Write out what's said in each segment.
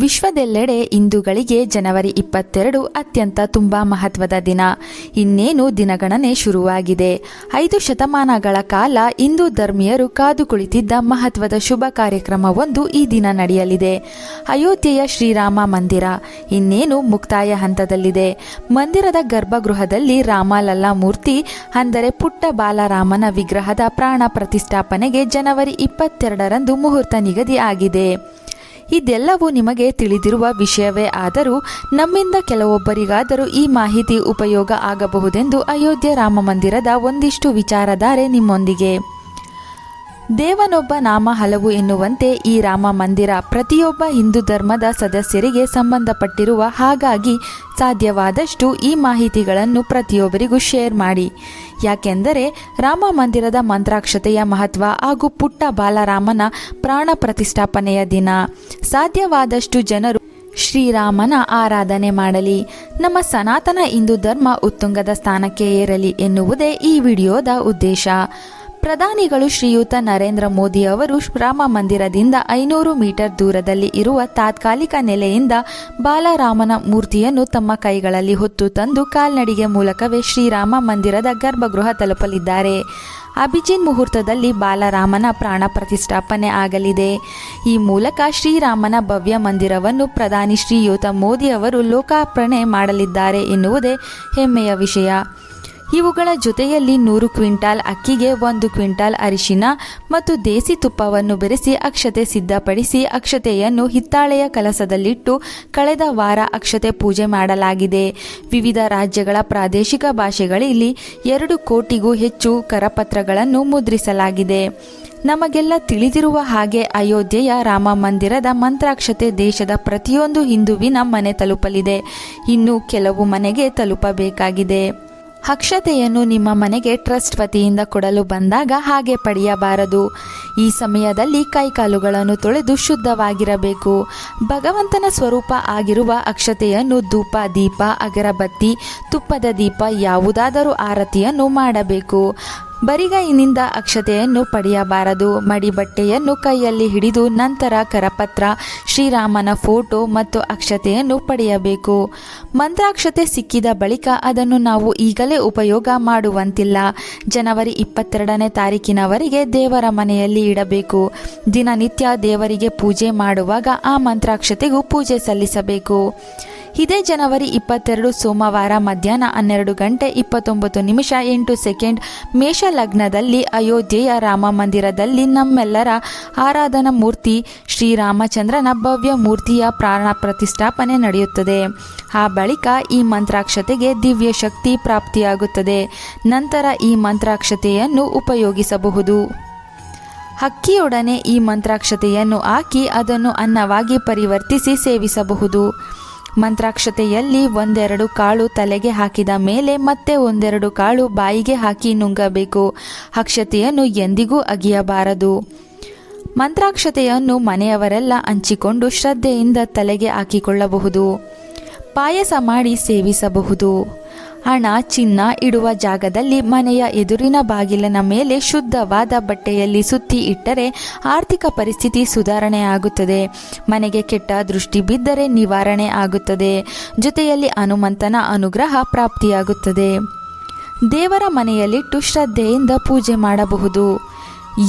ವಿಶ್ವದೆಲ್ಲೆಡೆ ಹಿಂದೂಗಳಿಗೆ ಜನವರಿ ಇಪ್ಪತ್ತೆರಡು ಅತ್ಯಂತ ತುಂಬಾ ಮಹತ್ವದ ದಿನ. ಇನ್ನೇನು ದಿನಗಣನೆ ಶುರುವಾಗಿದೆ. ಐದು ಶತಮಾನಗಳ ಕಾಲ ಹಿಂದೂ ಧರ್ಮೀಯರು ಕಾದು ಕುಳಿತಿದ್ದ ಮಹತ್ವದ ಶುಭ ಕಾರ್ಯಕ್ರಮವೊಂದು ಈ ದಿನ ನಡೆಯಲಿದೆ. ಅಯೋಧ್ಯೆಯ ಶ್ರೀರಾಮ ಮಂದಿರ. ಇನ್ನೇನು ಮುಕ್ತಾಯ ಹಂತದಲ್ಲಿದೆ. ಮಂದಿರದ ಗರ್ಭಗೃಹದಲ್ಲಿ ರಾಮಲಲ್ಲಾ ಮೂರ್ತಿ ಅಂದರೆ ಪುಟ್ಟ ಬಾಲರಾಮನ ವಿಗ್ರಹದ ಪ್ರಾಣ ಪ್ರತಿಷ್ಠಾಪನೆಗೆ ಜನವರಿ ಇಪ್ಪತ್ತೆರಡರಂದು ಮುಹೂರ್ತ ನಿಗದಿ ಆಗಿದೆ. ಇದೆಲ್ಲವೂ ನಿಮಗೆ ತಿಳಿದಿರುವ ವಿಷಯವೇ ಆದರೂ ನಮ್ಮಿಂದ ಕೆಲವೊಬ್ಬರಿಗಾದರೂ ಈ ಮಾಹಿತಿ ಉಪಯೋಗ ಆಗಬಹುದೆಂದು ಅಯೋಧ್ಯೆ ರಾಮ ಮಂದಿರದ ಒಂದಿಷ್ಟು ವಿಚಾರಧಾರೆ ನಿಮ್ಮೊಂದಿಗೆ. ದೇವನೊಬ್ಬ ನಾಮ ಹಲವು ಎನ್ನುವಂತೆ ಈ ರಾಮ ಮಂದಿರ ಪ್ರತಿಯೊಬ್ಬ ಹಿಂದೂ ಧರ್ಮದ ಸದಸ್ಯರಿಗೆ ಸಂಬಂಧಪಟ್ಟಿರುವ ಹಾಗಾಗಿ ಸಾಧ್ಯವಾದಷ್ಟು ಈ ಮಾಹಿತಿಗಳನ್ನು ಪ್ರತಿಯೊಬ್ಬರಿಗೂ ಶೇರ್ ಮಾಡಿ. ಯಾಕೆಂದರೆ ರಾಮ ಮಂದಿರದ ಮಂತ್ರಾಕ್ಷತೆಯ ಮಹತ್ವ ಹಾಗೂ ಪುಟ್ಟ ಬಾಲರಾಮನ ಪ್ರಾಣ ಪ್ರತಿಷ್ಠಾಪನೆಯ ದಿನ. ಸಾಧ್ಯವಾದಷ್ಟು ಜನರು ಶ್ರೀರಾಮನ ಆರಾಧನೆ ಮಾಡಲಿ. ನಮ್ಮ ಸನಾತನ ಹಿಂದೂ ಧರ್ಮ ಉತ್ತುಂಗದ ಸ್ಥಾನಕ್ಕೆ ಏರಲಿ ಎನ್ನುವುದೇ ಈ ವಿಡಿಯೋದ ಉದ್ದೇಶ. ಪ್ರಧಾನಿಗಳು ಶ್ರೀಯುತ ನರೇಂದ್ರ ಮೋದಿ ಅವರು ರಾಮ ಮಂದಿರದಿಂದ ಐನೂರು ಮೀಟರ್ ದೂರದಲ್ಲಿ ಇರುವ ತಾತ್ಕಾಲಿಕ ನೆಲೆಯಿಂದ ಬಾಲರಾಮನ ಮೂರ್ತಿಯನ್ನು ತಮ್ಮ ಕೈಗಳಲ್ಲಿ ಹೊತ್ತು ತಂದು ಕಾಲ್ನಡಿಗೆ ಮೂಲಕವೇ ಶ್ರೀರಾಮ ಮಂದಿರದ ಗರ್ಭಗೃಹ ತಲುಪಲಿದ್ದಾರೆ. ಅಭಿಜಿನ್ ಮುಹೂರ್ತದಲ್ಲಿ ಬಾಲರಾಮನ ಪ್ರಾಣ ಪ್ರತಿಷ್ಠಾಪನೆ ಆಗಲಿದೆ. ಈ ಮೂಲಕ ಶ್ರೀರಾಮನ ಭವ್ಯ ಮಂದಿರವನ್ನು ಪ್ರಧಾನಿ ಶ್ರೀಯುತ ಮೋದಿ ಅವರು ಲೋಕಾರ್ಪಣೆ ಮಾಡಲಿದ್ದಾರೆ ಎನ್ನುವುದೇ ಹೆಮ್ಮೆಯ ವಿಷಯ. ಇವುಗಳ ಜೊತೆಯಲ್ಲಿ ನೂರು ಕ್ವಿಂಟಾಲ್ ಅಕ್ಕಿಗೆ ಒಂದು ಕ್ವಿಂಟಾಲ್ ಅರಿಶಿನ ಮತ್ತು ದೇಸಿ ತುಪ್ಪವನ್ನು ಬೆರೆಸಿ ಅಕ್ಷತೆ ಸಿದ್ಧಪಡಿಸಿ ಅಕ್ಷತೆಯನ್ನು ಹಿತ್ತಾಳೆಯ ಕಲಸದಲ್ಲಿಟ್ಟು ಕಳೆದ ವಾರ ಅಕ್ಷತೆ ಪೂಜೆ ಮಾಡಲಾಗಿದೆ. ವಿವಿಧ ರಾಜ್ಯಗಳ ಪ್ರಾದೇಶಿಕ ಭಾಷೆಗಳಲ್ಲಿ ಎರಡು ಕೋಟಿಗೂ ಹೆಚ್ಚು ಕರಪತ್ರಗಳನ್ನು ಮುದ್ರಿಸಲಾಗಿದೆ. ನಮಗೆಲ್ಲ ತಿಳಿದಿರುವ ಹಾಗೆ ಅಯೋಧ್ಯೆಯ ರಾಮ ಮಂದಿರದ ಮಂತ್ರಾಕ್ಷತೆ ದೇಶದ ಪ್ರತಿಯೊಂದು ಹಿಂದುವಿನ ಮನೆ ತಲುಪಲಿದೆ. ಇನ್ನು ಕೆಲವು ಮನೆಗೆ ತಲುಪಬೇಕಾಗಿದೆ. ಅಕ್ಷತೆಯನ್ನು ನಿಮ್ಮ ಮನೆಗೆ ಟ್ರಸ್ಟ್ ವತಿಯಿಂದ ಕೊಡಲು ಬಂದಾಗ ಹಾಗೆ ಪಡೆಯಬಾರದು. ಈ ಸಮಯದಲ್ಲಿ ಕೈಕಾಲುಗಳನ್ನು ತೊಳೆದು ಶುದ್ಧವಾಗಿರಬೇಕು. ಭಗವಂತನ ಸ್ವರೂಪ ಆಗಿರುವ ಅಕ್ಷತೆಯನ್ನು ಧೂಪ, ದೀಪ, ಅಗರಬತ್ತಿ, ತುಪ್ಪದ ದೀಪ, ಯಾವುದಾದರೂ ಆರತಿಯನ್ನು ಮಾಡಬೇಕು. ಬರಿಗೈನಿಂದ ಅಕ್ಷತೆಯನ್ನು ಪಡೆಯಬಾರದು. ಮಡಿಬಟ್ಟೆಯನ್ನು ಕೈಯಲ್ಲಿ ಹಿಡಿದು ನಂತರ ಕರಪತ್ರ, ಶ್ರೀರಾಮನ ಫೋಟೋ ಮತ್ತು ಅಕ್ಷತೆಯನ್ನು ಪಡೆಯಬೇಕು. ಮಂತ್ರಾಕ್ಷತೆ ಸಿಕ್ಕಿದ ಬಳಿಕ ಅದನ್ನು ನಾವು ಈಗಲೇ ಉಪಯೋಗ ಮಾಡುವಂತಿಲ್ಲ. ಜನವರಿ ಇಪ್ಪತ್ತೆರಡನೇ ತಾರೀಕಿನವರೆಗೆ ದೇವರ ಮನೆಯಲ್ಲಿ ಇಡಬೇಕು. ದಿನನಿತ್ಯ ದೇವರಿಗೆ ಪೂಜೆ ಮಾಡುವಾಗ ಆ ಮಂತ್ರಾಕ್ಷತೆಗೂ ಪೂಜೆ ಸಲ್ಲಿಸಬೇಕು. ಇದೇ ಜನವರಿ ಇಪ್ಪತ್ತೆರಡು ಸೋಮವಾರ ಮಧ್ಯಾಹ್ನ ಹನ್ನೆರಡು ಗಂಟೆ ಇಪ್ಪತ್ತೊಂಬತ್ತು ನಿಮಿಷ ಎಂಟು ಸೆಕೆಂಡ್ ಮೇಷ ಲಗ್ನದಲ್ಲಿ ಅಯೋಧ್ಯೆಯ ರಾಮ ಮಂದಿರದಲ್ಲಿ ನಮ್ಮೆಲ್ಲರ ಆರಾಧನಾ ಮೂರ್ತಿ ಶ್ರೀರಾಮಚಂದ್ರನ ಭವ್ಯ ಮೂರ್ತಿಯ ಪ್ರಾಣ ಪ್ರತಿಷ್ಠಾಪನೆ ನಡೆಯುತ್ತದೆ. ಆ ಬಳಿಕ ಈ ಮಂತ್ರಾಕ್ಷತೆಗೆ ದಿವ್ಯ ಶಕ್ತಿ ಪ್ರಾಪ್ತಿಯಾಗುತ್ತದೆ. ನಂತರ ಈ ಮಂತ್ರಾಕ್ಷತೆಯನ್ನು ಉಪಯೋಗಿಸಬಹುದು. ಹಕ್ಕಿಯೊಡನೆ ಈ ಮಂತ್ರಾಕ್ಷತೆಯನ್ನು ಹಾಕಿ ಅದನ್ನು ಅನ್ನವಾಗಿ ಪರಿವರ್ತಿಸಿ ಸೇವಿಸಬಹುದು. ಮಂತ್ರಾಕ್ಷತೆಯಲ್ಲಿ ಒಂದೆರಡು ಕಾಳು ತಲೆಗೆ ಹಾಕಿದ ಮೇಲೆ ಮತ್ತೆ ಒಂದೆರಡು ಕಾಳು ಬಾಯಿಗೆ ಹಾಕಿ ನುಂಗಬೇಕು. ಅಕ್ಷತೆಯನ್ನು ಎಂದಿಗೂ ಅಗಿಯಬಾರದು. ಮಂತ್ರಾಕ್ಷತೆಯನ್ನು ಮನೆಯವರೆಲ್ಲ ಹಂಚಿಕೊಂಡು ಶ್ರದ್ಧೆಯಿಂದ ತಲೆಗೆ ಹಾಕಿಕೊಳ್ಳಬಹುದು. ಪಾಯಸ ಮಾಡಿ ಸೇವಿಸಬಹುದು. ಹಣ, ಚಿನ್ನ ಇಡುವ ಜಾಗದಲ್ಲಿ ಮನೆಯ ಎದುರಿನ ಬಾಗಿಲಿನ ಮೇಲೆ ಶುದ್ಧವಾದ ಬಟ್ಟೆಯಲ್ಲಿ ಸುತ್ತಿ ಇಟ್ಟರೆ ಆರ್ಥಿಕ ಪರಿಸ್ಥಿತಿ ಸುಧಾರಣೆ ಆಗುತ್ತದೆ ಮನೆಗೆ ಕೆಟ್ಟ ದೃಷ್ಟಿ ಬಿದ್ದರೆ ನಿವಾರಣೆ ಆಗುತ್ತದೆ. ಜೊತೆಯಲ್ಲಿ ಹನುಮಂತನ ಅನುಗ್ರಹ ಪ್ರಾಪ್ತಿಯಾಗುತ್ತದೆ. ದೇವರ ಮನೆಯಲ್ಲಿಟ್ಟು ಶ್ರದ್ಧೆಯಿಂದ ಪೂಜೆ ಮಾಡಬಹುದು.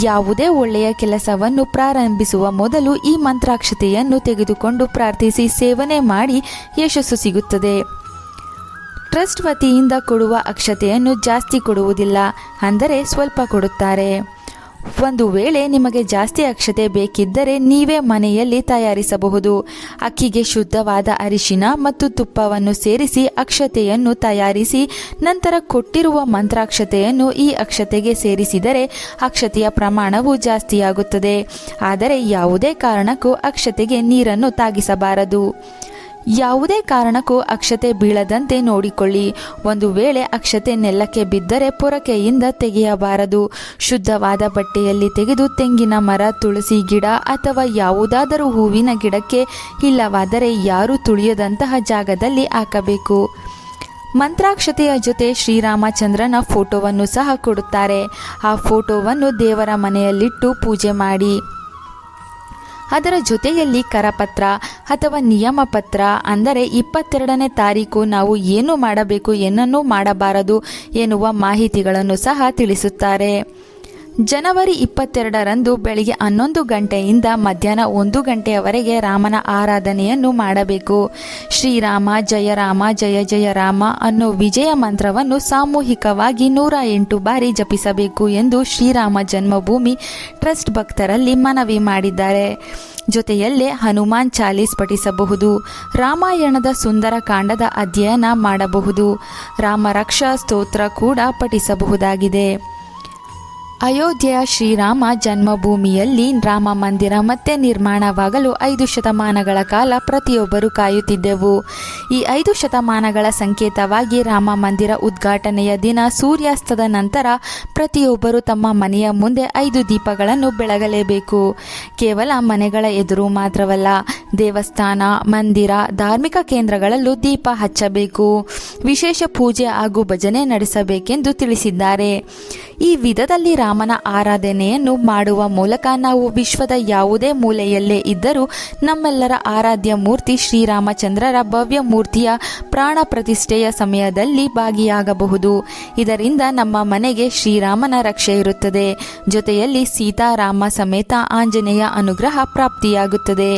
ಯಾವುದೇ ಒಳ್ಳೆಯ ಕೆಲಸವನ್ನು ಪ್ರಾರಂಭಿಸುವ ಮೊದಲು ಈ ಮಂತ್ರಾಕ್ಷತೆಯನ್ನು ತೆಗೆದುಕೊಂಡು ಪ್ರಾರ್ಥಿಸಿ ಸೇವನೆ ಮಾಡಿ ಯಶಸ್ಸು ಸಿಗುತ್ತದೆ. ಟ್ರಸ್ಟ್ ವತಿಯಿಂದ ಕೊಡುವ ಅಕ್ಷತೆಯನ್ನು ಜಾಸ್ತಿ ಕೊಡುವುದಿಲ್ಲ ಅಂದರೆ ಸ್ವಲ್ಪ ಕೊಡುತ್ತಾರೆ. ಒಂದು ವೇಳೆ ನಿಮಗೆ ಜಾಸ್ತಿ ಅಕ್ಷತೆ ಬೇಕಿದ್ದರೆ ನೀವೇ ಮನೆಯಲ್ಲಿ ತಯಾರಿಸಬಹುದು. ಅಕ್ಕಿಗೆ ಶುದ್ಧವಾದ ಅರಿಶಿನ ಮತ್ತು ತುಪ್ಪವನ್ನು ಸೇರಿಸಿ ಅಕ್ಷತೆಯನ್ನು ತಯಾರಿಸಿ, ನಂತರ ಕೊಟ್ಟಿರುವ ಮಂತ್ರಾಕ್ಷತೆಯನ್ನು ಈ ಅಕ್ಷತೆಗೆ ಸೇರಿಸಿದರೆ ಅಕ್ಷತೆಯ ಪ್ರಮಾಣವು ಜಾಸ್ತಿಯಾಗುತ್ತದೆ. ಆದರೆ ಯಾವುದೇ ಕಾರಣಕ್ಕೂ ಅಕ್ಷತೆಗೆ ನೀರನ್ನು ತಾಗಿಸಬಾರದು. ಯಾವುದೇ ಕಾರಣಕ್ಕೂ ಅಕ್ಷತೆ ಬೀಳದಂತೆ ನೋಡಿಕೊಳ್ಳಿ. ಒಂದು ವೇಳೆ ಅಕ್ಷತೆ ನೆಲಕ್ಕೆ ಬಿದ್ದರೆ ಪೊರಕೆಯಿಂದ ತೆಗೆಯಬಾರದು. ಶುದ್ಧವಾದ ಬಟ್ಟೆಯಲ್ಲಿ ತೆಗೆದು ತೆಂಗಿನ ಮರ, ತುಳಸಿ ಗಿಡ ಅಥವಾ ಯಾವುದಾದರೂ ಹೂವಿನ ಗಿಡಕ್ಕೆ ಇಲ್ಲವಾದರೆ ಯಾರೂ ತುಳಿಯದಂತಹ ಜಾಗದಲ್ಲಿ ಹಾಕಬೇಕು. ಮಂತ್ರಾಕ್ಷತೆಯ ಜೊತೆ ಶ್ರೀರಾಮಚಂದ್ರನ ಫೋಟೋವನ್ನು ಸಹ ಕೊಡುತ್ತಾರೆ. ಆ ಫೋಟೋವನ್ನು ದೇವರ ಮನೆಯಲ್ಲಿಟ್ಟು ಪೂಜೆ ಮಾಡಿ. ಅದರ ಜೊತೆಯಲ್ಲಿ ಕರಪತ್ರ ಅಥವಾ ನಿಯಮ ಪತ್ರ ಅಂದರೆ ಇಪ್ಪತ್ತೆರಡನೇ ತಾರೀಕು ನಾವು ಏನು ಮಾಡಬೇಕು, ಏನನ್ನೂ ಮಾಡಬಾರದು ಎನ್ನುವ ಮಾಹಿತಿಗಳನ್ನು ಸಹ ತಿಳಿಸುತ್ತಾರೆ. ಜನವರಿ ಇಪ್ಪತ್ತೆರಡರಂದು ಬೆಳಿಗ್ಗೆ ಹನ್ನೊಂದು ಗಂಟೆಯಿಂದ ಮಧ್ಯಾಹ್ನ ಒಂದು ಗಂಟೆಯವರೆಗೆ ರಾಮನ ಆರಾಧನೆಯನ್ನು ಮಾಡಬೇಕು. ಶ್ರೀರಾಮ, ಜಯ ರಾಮ, ಜಯ ಜಯ ರಾಮ ಅನ್ನೋ ವಿಜಯ ಮಂತ್ರವನ್ನು ಸಾಮೂಹಿಕವಾಗಿ ನೂರ ಎಂಟು ಬಾರಿ ಜಪಿಸಬೇಕು ಎಂದು ಶ್ರೀರಾಮ ಜನ್ಮಭೂಮಿ ಟ್ರಸ್ಟ್ ಭಕ್ತರಲ್ಲಿ ಮನವಿ ಮಾಡಿದ್ದಾರೆ. ಜೊತೆಯಲ್ಲೇ ಹನುಮಾನ್ ಚಾಲೀಸ್ ಪಠಿಸಬಹುದು, ರಾಮಾಯಣದ ಸುಂದರ ಕಾಂಡದ ಅಧ್ಯಯನ ಮಾಡಬಹುದು ರಾಮರಕ್ಷಾ ಸ್ತೋತ್ರ ಕೂಡ ಪಠಿಸಬಹುದಾಗಿದೆ. ಅಯೋಧ್ಯೆಯ ಶ್ರೀರಾಮ ಜನ್ಮಭೂಮಿಯಲ್ಲಿ ರಾಮ ಮಂದಿರ ಮತ್ತೆ ನಿರ್ಮಾಣವಾಗಲು ಐದು ಶತಮಾನಗಳ ಕಾಲ ಪ್ರತಿಯೊಬ್ಬರು ಕಾಯುತ್ತಿದ್ದೆವು. ಈ ಐದು ಶತಮಾನಗಳ ಸಂಕೇತವಾಗಿ ರಾಮ ಮಂದಿರ ಉದ್ಘಾಟನೆಯ ದಿನ ಸೂರ್ಯಾಸ್ತದ ನಂತರ ಪ್ರತಿಯೊಬ್ಬರು ತಮ್ಮ ಮನೆಯ ಮುಂದೆ ಐದು ದೀಪಗಳನ್ನು ಬೆಳಗಲೇಬೇಕು. ಕೇವಲ ಮನೆಗಳ ಎದುರು ಮಾತ್ರವಲ್ಲ, ದೇವಸ್ಥಾನ, ಮಂದಿರ, ಧಾರ್ಮಿಕ ಕೇಂದ್ರಗಳಲ್ಲೂ ದೀಪ ಹಚ್ಚಬೇಕು. ವಿಶೇಷ ಪೂಜೆ ಹಾಗೂ ಭಜನೆ ನಡೆಸಬೇಕೆಂದು ತಿಳಿಸಿದ್ದಾರೆ. ಈ ವಿಧದಲ್ಲಿ ರಾಮನ ಆರಾಧನೆಯನ್ನು ಮಾಡುವ ಮೂಲಕ ನಾವು ವಿಶ್ವದ ಯಾವುದೇ ಮೂಲೆಯಲ್ಲೇ ಇದ್ದರೂ ನಮ್ಮೆಲ್ಲರ ಆರಾಧ್ಯ ಮೂರ್ತಿ ಶ್ರೀರಾಮಚಂದ್ರರ ಭವ್ಯ ಮೂರ್ತಿಯ ಪ್ರಾಣ ಪ್ರತಿಷ್ಠೆಯ ಸಮಯದಲ್ಲಿ ಭಾಗಿಯಾಗಬಹುದು. ಇದರಿಂದ ನಮ್ಮ ಮನೆಗೆ ಶ್ರೀರಾಮನ ರಕ್ಷೆ ಇರುತ್ತದೆ. ಜೊತೆಯಲ್ಲಿ ಸೀತಾರಾಮ ಸಮೇತ ಆಂಜನೇಯ ಅನುಗ್ರಹ ಪ್ರಾಪ್ತಿಯಾಗುತ್ತದೆ.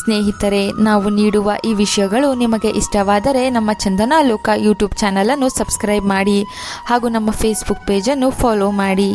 ಸ್ನೇಹಿತರೆ, ನಾವು ನೀಡುವ ಈ ವಿಷಯಗಳು ನಿಮಗೆ ಇಷ್ಟವಾದರೆ ನಮ್ಮ ಚಂದನ ಲೋಕ ಯೂಟ್ಯೂಬ್ ಚಾನಲನ್ನು ಸಬ್ಸ್ಕ್ರೈಬ್ ಮಾಡಿ ಹಾಗೂ ನಮ್ಮ ಫೇಸ್ಬುಕ್ ಪೇಜನ್ನು ಫಾಲೋ ಮಾಡಿ.